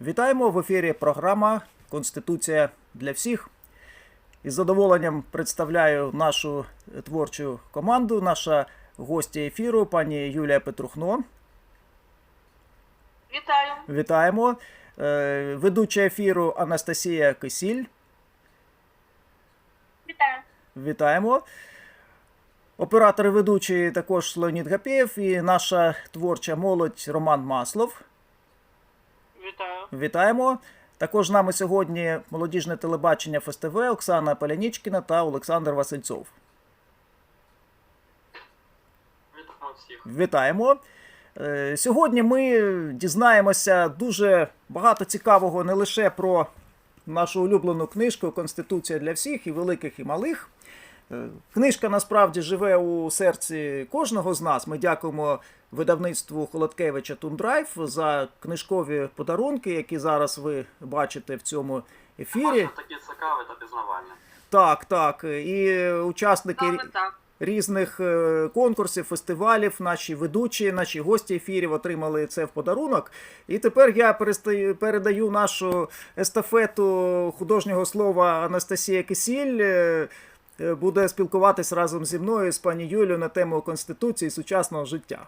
Вітаємо в ефірі програма Конституція для всіх. Із задоволенням представляю нашу творчу команду, наша гостя ефіру, пані Юлія Петрухно. Вітаю. Вітаємо. Е, Ведуча ефіру Анастасія Кисіль. Вітаю. Вітаємо. Оператор ведучий також Леонід Гапєєв і наша творча молодь Роман Маслов. Вітаю. Вітаємо. Також з нами сьогодні молодіжне телебачення ФСТВ Оксана Полянічкіна та Олександр Васильцов. Вітаємо всіх. Вітаємо. Е, Сьогодні ми дізнаємося дуже багато цікавого не лише про нашу улюблену книжку Конституція для всіх і великих, і малих. Книжка насправді живе у серці кожного з нас. Ми дякуємо видавництву Холодкевича Тундрайв за книжкові подарунки, які зараз ви бачите в цьому ефірі. Бачите, такі цікаві та пізнавальні. Так, так. І учасники різних е, конкурсів, фестивалів, наші ведучі, наші гості ефірів отримали це в подарунок. І тепер я перестаю- передаю нашу естафету художнього слова Анастасія Кисіль. Е, Буде спілкуватись разом зі мною з пані Юлією на тему Конституції і сучасного життя.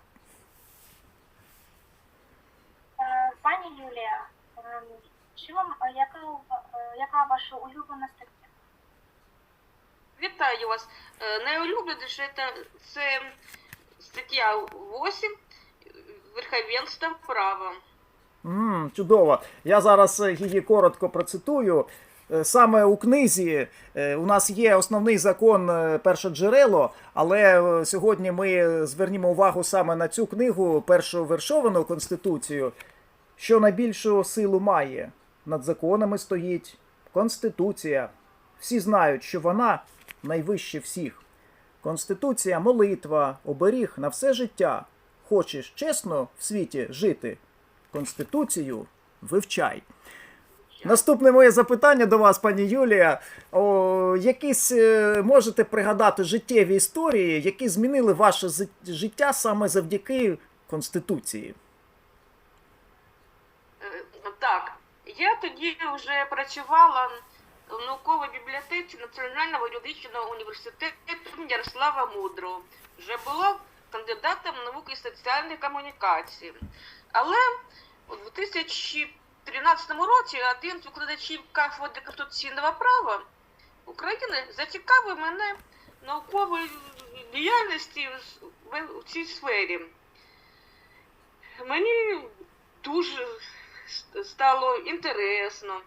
Е, Пані Юлія, вам, е, яка, ваша улюблена стаття? Вітаю вас. Найулюбленіше це, стаття 8 верховенство права. м чудово. Я зараз її коротко процитую. Е, Саме у книзі е, у нас є основний закон е, перше джерело, але сьогодні ми звернімо увагу саме на цю книгу, першу вершовану конституцію, що найбільшу силу має. Над законами стоїть Конституція. Всі знають, що вона найвище всіх. Конституція молитва, оберіг на все життя. Хочеш чесно в світі жити? Конституцію вивчай. Наступне моє запитання до вас, пані Юлія. О, якісь е, можете пригадати життєві історії, які змінили ваше життя саме завдяки Конституції? Е, Так, я тоді вже працювала в науковій бібліотеці Національного юридичного університету Ярослава Мудрого. Вже була кандидатом наук і соціальних комунікацій. Але у 2013 році один з викладачів кафедри конституційного права України зацікавив мене науковою діяльності в- цій сфері. Мені дуже стало інтересно.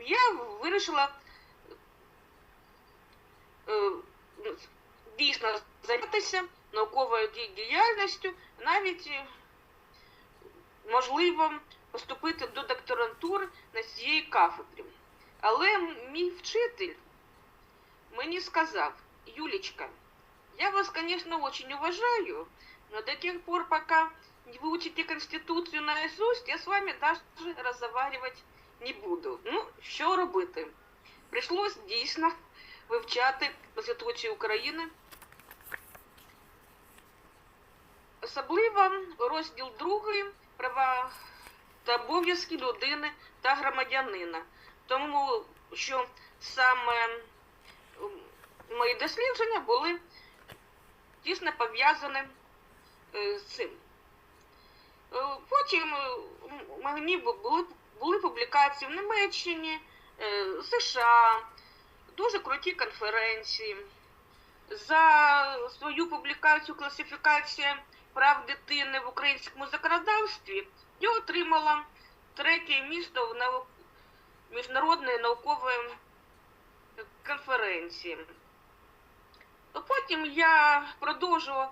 Я вирішила е, дійсно зайнятися науковою діяльністю, навіть е, можливо поступити до докторантури на цієї кафедрі. Але мій вчитель мені сказав, Юлечка, я вас, конечно, очень уважаю, но до тех пор, пока не выучите Конституцию наизусть, я с вами даже разговаривать не буду. Ну, що робити? Прийшлось дійсно вивчати Конституцію України. Особливо розділ другий права та обов'язки людини та громадянина. Тому що саме мої дослідження були тісно пов'язані е, з цим. Е, Потім е, мені були, були публікації в Німеччині, США, дуже круті конференції. За свою публікацію класифікація прав дитини в українському законодавстві я отримала третє місто в міжнародної наукової конференції. Потім я продовжувала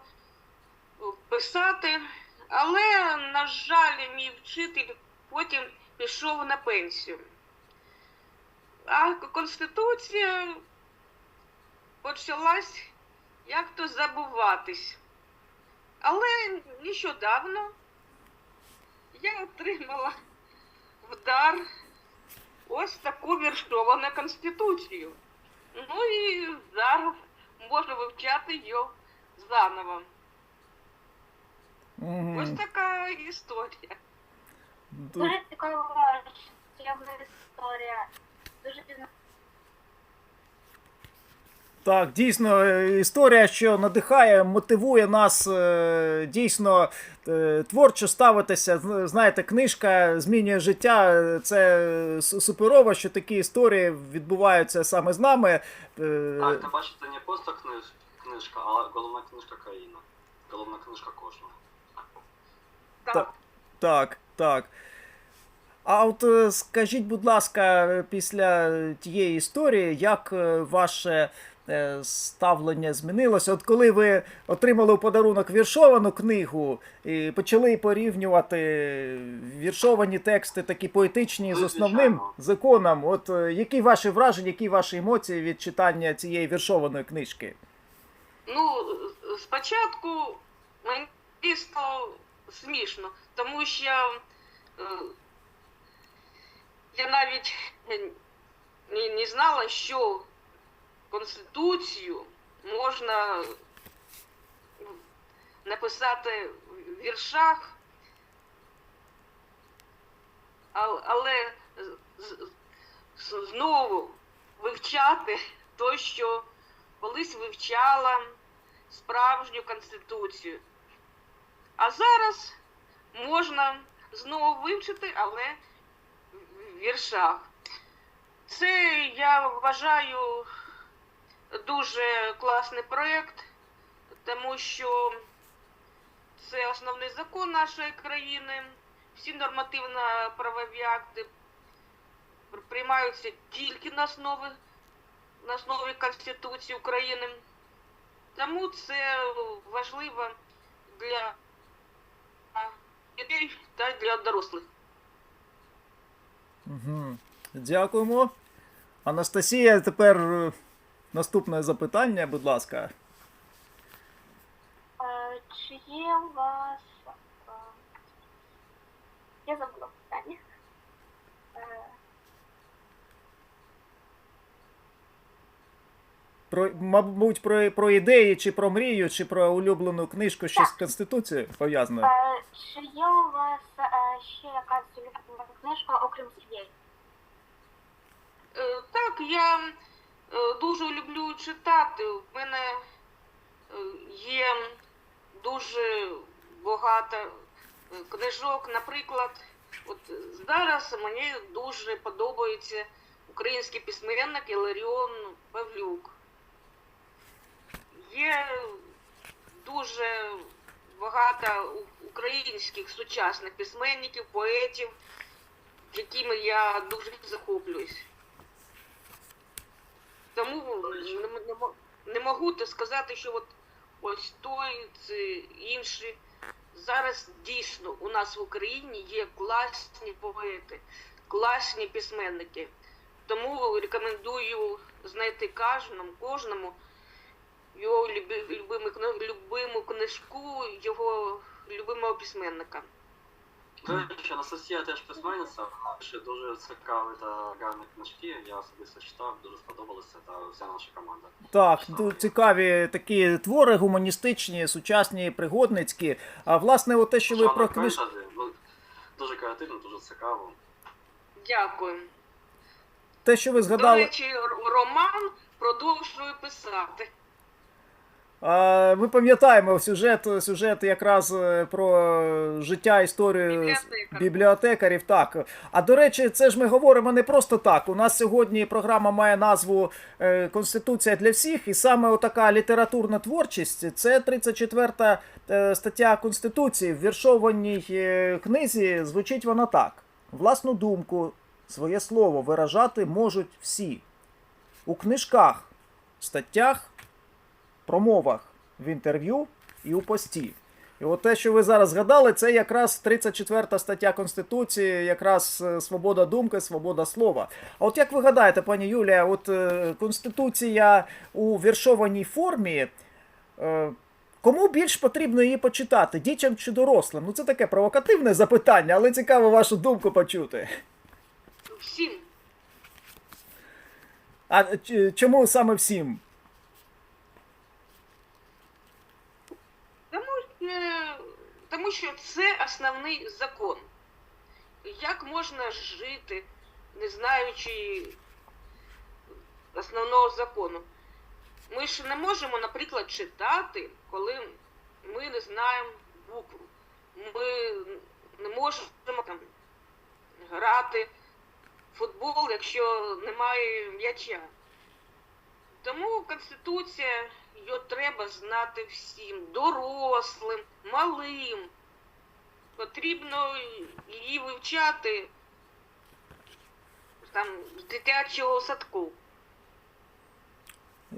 писати, але, на жаль, мій вчитель потім пішов на пенсію. А Конституція почалась як то забуватись. Але нещодавно я отримала в дар ось таку віршовану конституцію. Ну і зараз можна вивчати її заново. Мгм. Ось така історія. Ду- Дуже цікава основна історія. Дуже пізно. Так, дійсно, е, історія, що надихає, мотивує нас е, дійсно е, творчо ставитися. Знаєте, книжка змінює життя. Це суперово, що такі історії відбуваються саме з нами. Так, ти бачиш, це не просто книж, книжка, а головна книжка країни. Головна книжка кожного. Так. Так. Так. А от скажіть, будь ласка, після тієї історії, як ваше ставлення змінилося? От коли ви отримали у подарунок віршовану книгу і почали порівнювати віршовані тексти, такі поетичні з основним законом, от е, які ваші враження, які ваші емоції від читання цієї віршованої книжки? Ну, спочатку мені стало смішно, тому що е, я навіть не, не знала, що Конституцію можна написати в віршах, але знову вивчати то, що колись вивчала справжню конституцію. А зараз можна знову вивчити, але в віршах. Це я вважаю дуже класний проєкт, тому що це основний закон нашої країни. Всі нормативно-правові акти приймаються тільки на основі на основі Конституції України. Тому це важливо для дітей та для дорослих. Угу. Дякуємо. Анастасія, тепер е, наступне запитання, будь ласка. Е, Чи є у вас. е, Я забула питання. Е, Про, мабуть, про, про ідеї, чи про мрію, чи про улюблену книжку, що з Конституцією пов'язано. е, Чи є у вас е, ще якась улюблена книжка, окрім цієї? Е, Так, я дуже люблю читати. У мене е, є дуже багато е, книжок. Наприклад, от зараз мені дуже подобається український письменник Іларіон Павлюк. Є дуже багато українських сучасних письменників, поетів, якими я дуже захоплююсь. Тому не, можу сказати, що от ось той це інший. Зараз дійсно у нас в Україні є класні поети, класні письменники. Тому рекомендую знайти кожному, кожному його люби- любиму, любиму книжку, його любимого письменника. До речі, Анастасія теж письменниця, ще дуже цікаві та гарні книжки. Я особисто читав, дуже сподобалося та вся наша команда. Так, цікаві такі твори гуманістичні, сучасні, пригодницькі. А власне, от те, що ви про фентезі, ну, Дуже креативно, дуже цікаво. Дякую. Те, що ви згадали. До речі, роман продовжую писати. Ми пам'ятаємо сюжет, сюжет якраз е, про життя, історію з- Бібліотекар. бібліотекарів. Так. А до речі, це ж ми говоримо не просто так. У нас сьогодні програма має назву е, Конституція для всіх, і саме отака літературна творчість це 34 е, стаття Конституції. В віршованій книзі звучить вона так: власну думку, своє слово виражати можуть всі. У книжках, статтях промовах в інтерв'ю і у пості. І от те, що ви зараз згадали, це якраз 34 стаття Конституції, якраз е, свобода думки, свобода слова. А от як ви гадаєте, пані Юлія, от е, Конституція у віршованій формі. Е, Кому більш потрібно її почитати, дітям чи дорослим? Ну це таке провокативне запитання, але цікаво вашу думку почути. Всім. А чому саме всім? Тому, е, тому що це основний закон. Як можна жити не знаючи основного закону. Ми ж не можемо, наприклад, читати, коли ми не знаємо букву. Ми не можемо там грати в футбол, якщо немає м'яча. Тому Конституція її треба знати всім, дорослим, малим. Потрібно її вивчати там з дитячого садку.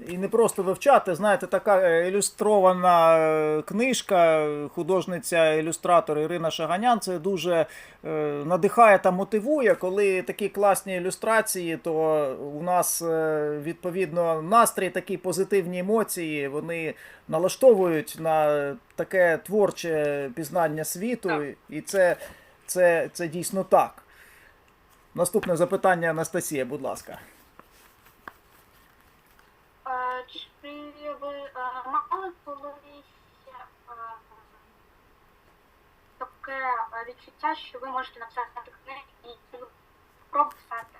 І не просто вивчати, знаєте, така е, ілюстрована е, книжка, художниця-ілюстратор Ірина Шаганян. Це дуже е, надихає та мотивує. Коли такі класні ілюстрації, то у нас відповідно настрій, такі позитивні емоції, вони налаштовують на таке творче пізнання світу, і це, це, це дійсно так. Наступне запитання, Анастасія, будь ласка. Е, Чи ви е, мали колись е, таке е, відчуття, що ви можете написати книгу і прописати?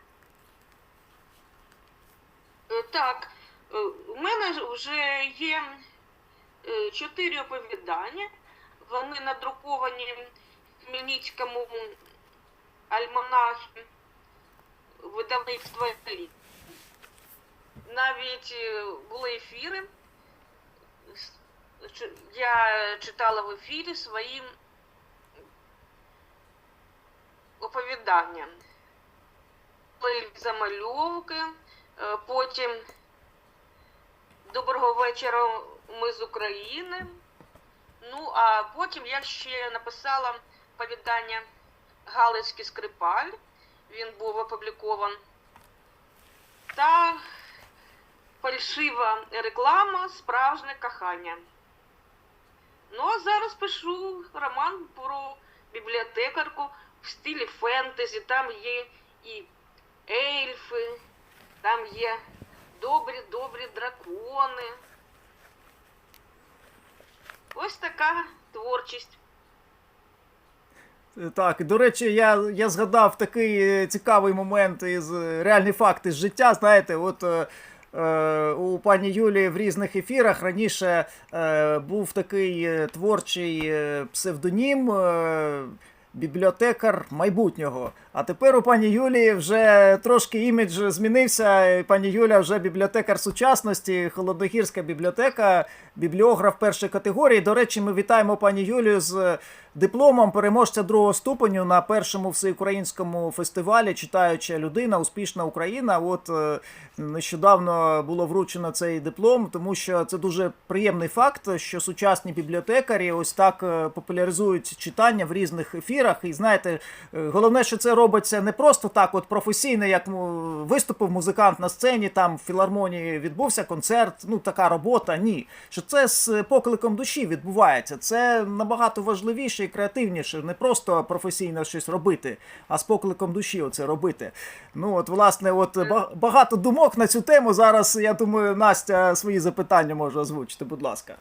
Е, Так, е, у мене вже є чотири оповідання. Вони надруковані в Хмельницькому альманахі видавництва «Еліт». Навіть були ефіри. Я читала в ефірі свої оповідання. Замальовки, Е, Потім Доброго вечора, ми з України. Ну, а потім я ще написала повідання Галицький скрипаль. Він був опублікован. Та фальшива реклама Справжнє кохання. Ну, а зараз пишу роман про бібліотекарку в стилі фентезі. Там є і ельфи, там є добрі, добрі дракони. Ось така творчість. Так, до речі, я, я згадав такий е, цікавий момент із е, реальний факт із життя. Знаєте, от е, е, у пані Юлії в різних ефірах раніше е, був такий творчий псевдонім. Е, Бібліотекар майбутнього. А тепер у пані Юлії вже трошки імідж змінився. Пані Юля вже бібліотекар сучасності, холодногірська бібліотека, бібліограф першої категорії. До речі, ми вітаємо пані Юлію з дипломом переможця другого ступеню на першому всеукраїнському фестивалі Читаюча людина, успішна Україна. От е, нещодавно було вручено цей диплом, тому що це дуже приємний факт, що сучасні бібліотекарі ось так е, популяризують читання в різних ефірах. І знаєте, е, головне, що це робиться не просто так, от професійно, як виступив музикант на сцені, там в філармонії відбувся концерт. Ну така робота. Ні, що це з покликом душі відбувається. Це набагато важливіше і креативніше, не просто професійно щось робити, а з покликом душі оце робити. Ну от, власне, от багато думок на цю тему. Зараз я думаю, Настя свої запитання може озвучити. Будь ласка.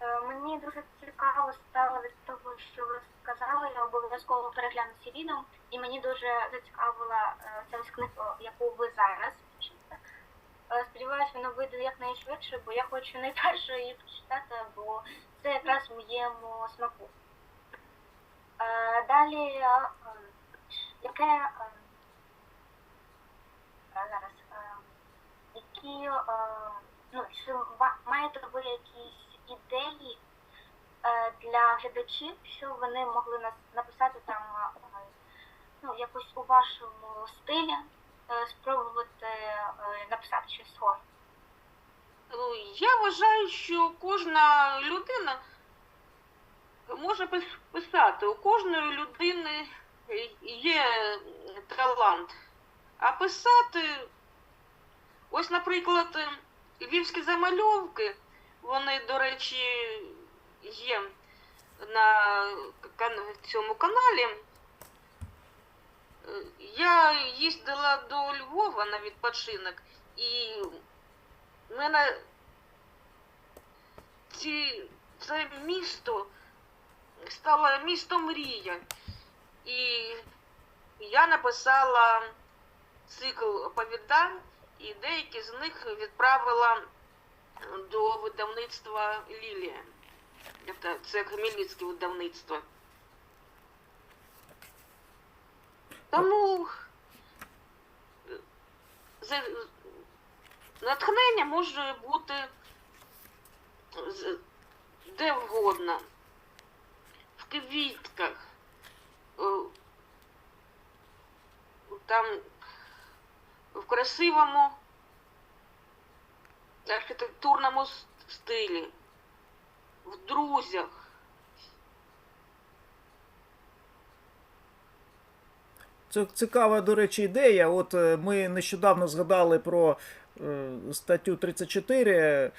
Е, Мені дуже цікаво стало від того, що ви сказали. Я обов'язково перегляну відео, і мені дуже зацікавила е, ця ось книга, яку ви зараз пишете. Е, Сподіваюсь, вона вийде якнайшвидше, бо я хочу найперше її прочитати, бо це якраз в моєму смаку. Е, Далі, яке зараз, які ну, чи ма- маєте ви якісь ідеї для глядачів, що вони могли нас написати там е, ну, якось у вашому стилі, е, спробувати е, написати щось. Ну, я вважаю, що кожна людина може писати. У кожної людини є талант. А писати, ось, наприклад, львівські замальовки, вони, до речі, є на цьому каналі. Е, Я їздила до Львова на відпочинок, і в мене ці, це місто стало місто мрія. І я написала цикл оповідань, і деякі з них відправила до видавництва Лілія. Це, Хмельницьке видавництво. Тому натхнення може бути де вгодно. В квітках, там в красивому архітектурному стилі, в друзях. Це цікава, до речі, ідея. От е, ми нещодавно згадали про е, статтю 34 е,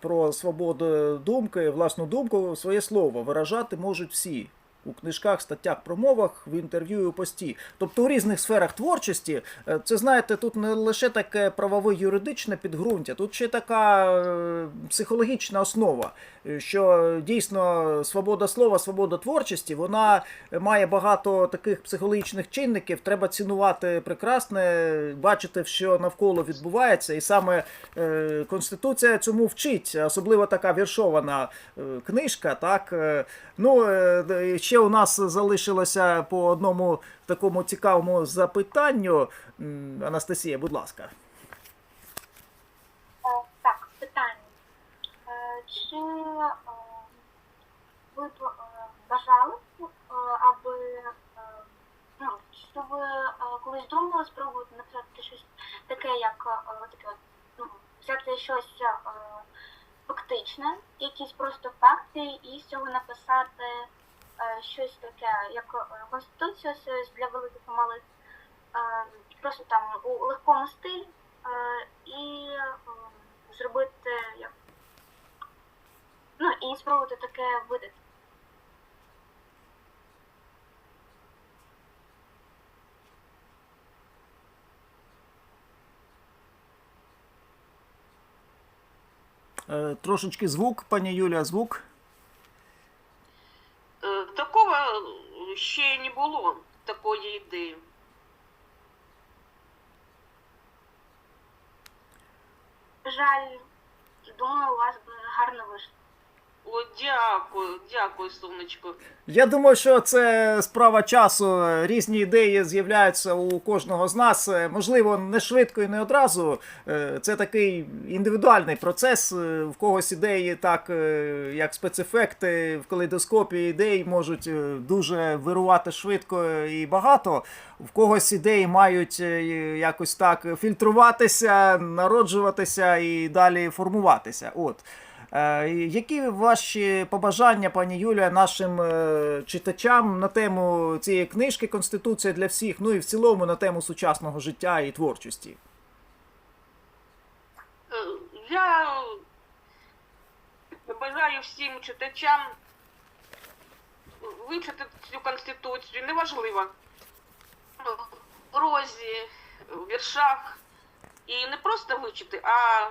про свободу думки, власну думку, своє слово виражати можуть всі. У книжках, статтях, промовах, в інтерв'ю і у пості. Тобто у різних сферах творчості, е, це знаєте, тут не лише таке правове юридичне підґрунтя, тут ще така е, психологічна основа, е, що дійсно свобода слова, свобода творчості, вона має багато таких психологічних чинників. Треба цінувати прекрасне, бачити, що навколо відбувається, і саме Конституція цьому вчить, особливо така віршована книжка. Так ну ще у нас залишилося по одному такому цікавому запитанню. Анастасія, будь ласка. Е, Так, питання. Е, Чи е, ви б бажали, аби ну, чи ви колись думали спробувати написати щось таке, як ну, взяти щось фактичне, якісь просто факти, і з цього написати щось таке, як е, Конституція для великих і малих, е, просто там у легкому стилі е, і е, зробити як. Ну, і спробувати таке видати. Е, Трошечки звук, пані Юлія, звук. Е, Такого ще не було, такої ідеї. Жаль, думаю, у вас гарно вийшло. О, дякую, дякую, сонечко. Я думаю, що це справа часу. Різні ідеї з'являються у кожного з нас. Е, Можливо, не швидко і не одразу. Е, Це такий індивідуальний процес. Е, В когось ідеї, так як спецефекти в калейдоскопі ідей можуть дуже вирувати швидко і багато. В когось ідеї мають якось так фільтруватися, народжуватися і далі формуватися. От. Е, Які ваші побажання, пані Юлія, нашим е, читачам на тему цієї книжки Конституція для всіх, ну і в цілому на тему сучасного життя і творчості? Е, Я бажаю всім читачам вивчити цю конституцію, неважливо. В розі, в віршах. І не просто вивчити, а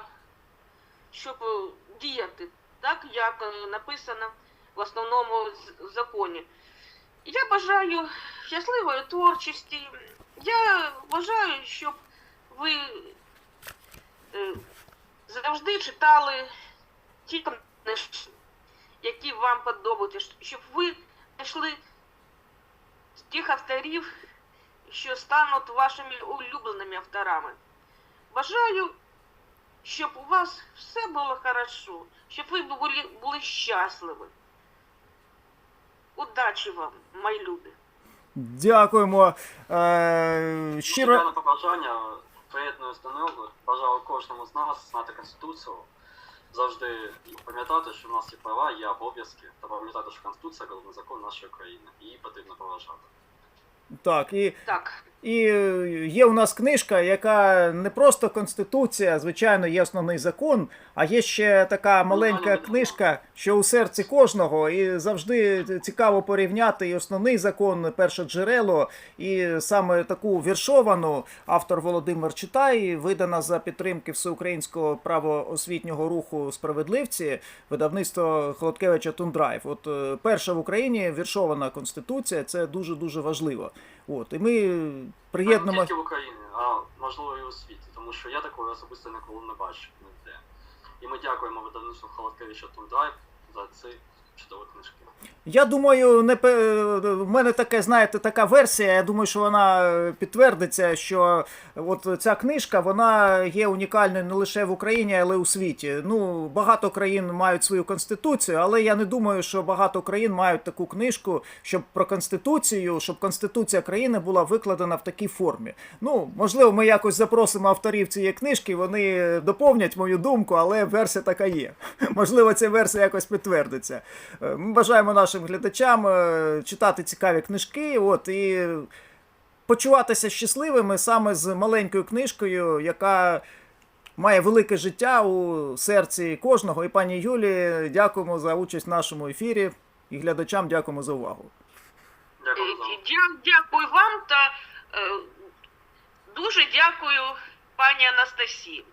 щоб діяти, так як е, написано в основному законі. Я бажаю щасливої творчості. Я бажаю, щоб ви е, завжди читали ті книжки, які вам подобаються, щоб ви знайшли тих авторів, що стануть вашими улюбленими авторами. Бажаю, щоб у вас все було хорошо, щоб ви були, були щасливі. Удачі вам, мої люди. Дякуємо. Е, щиро. Побажання приєднуюсь до. Бажаю кожному з нас знати Конституцію. Завжди пам'ятати, що в нас є права, є обов'язки, та пам'ятати, що Конституція головний закон нашої країни. Її потрібно поважати. Так, і Так, І е, є у нас книжка, яка не просто конституція, звичайно, є основний закон, а є ще така маленька книжка, що у серці кожного, і завжди цікаво порівняти і основний закон, перше джерело, і саме таку віршовану автор Володимир Читай, видана за підтримки всеукраїнського правоосвітнього руху справедливці, видавництво Холодкевича Тундрайв. От е, перша в Україні віршована конституція, це дуже дуже важливо. От і ми Не тільки в Україні, а можливо і у світі, тому що я такої особисто ніколи не бачив ніде. І ми дякуємо видавництву Холодкевича Тундрайв за книжки. Я думаю, не в мене таке, знаєте, така версія. Я думаю, що вона е, підтвердиться, що от ця книжка вона є унікальною не лише в Україні, але й у світі. Ну, багато країн мають свою конституцію, але я не думаю, що багато країн мають таку книжку, щоб про конституцію, щоб конституція країни була викладена в такій формі. Ну, можливо, ми якось запросимо авторів цієї книжки, вони доповнять мою думку, але версія така є. Можливо, ця версія якось підтвердиться. Е, Ми бажаємо нашим глядачам е, читати цікаві книжки, от і почуватися щасливими саме з маленькою книжкою, яка має велике життя у серці кожного. І пані Юлі, дякуємо за участь в нашому ефірі. І глядачам дякуємо за увагу. Дякую за Е, Дякую вам та е, дуже дякую пані Анастасії.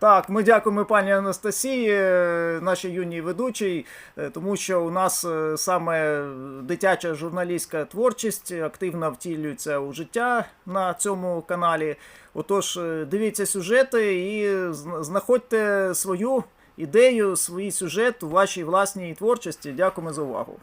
Так, ми дякуємо пані Анастасії, е, нашій юній ведучій, е, тому що у нас е, саме дитяча журналістська творчість активно втілюється у життя на цьому каналі. Отож, дивіться сюжети і знаходьте свою ідею, свій сюжет у вашій власній творчості. Дякуємо за увагу.